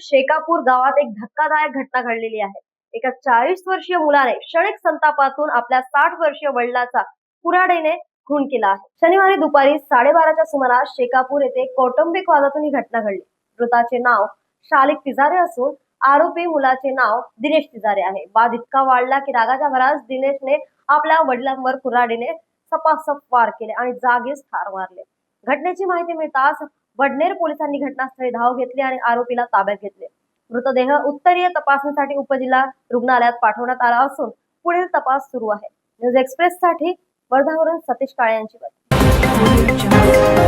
शेकापूर गावात एक धक्कादायक घटना घडलेली आहे. एका चाळीस वर्षीय मुलाने क्षणिक संतापातून आपल्या साठ वर्षीय वडिलाचा कुऱ्हाडीने खून केला आहे. शनिवारी दुपारी साडेबाराच्या सुमारास शेकापूर येथे कौटुंबिक वादातून ही घटना घडली. मृताचे नाव शालिक तिजारे असून आरोपी मुलाचे नाव दिनेश तिजारे आहे. वाद इतका वाढला की रागाच्या भरास दिनेशने आपल्या वडिलांवर कुऱ्हाडीने सपासप वार केले आणि जागीच ठार मारले. घटनेची माहिती मिळताच वडनेर पोलिसांनी घटनास्थळी धाव घेतली आणि आरोपीला ताब्यात घेतले. मृतदेह उत्तरीय तपासणीसाठी उपजिल्हा रुग्णालयात पाठवण्यात आला असून पुढील तपास सुरू आहे. न्यूज एक्सप्रेस साठी वर्धावरून सतीश काळे यांची बातमी.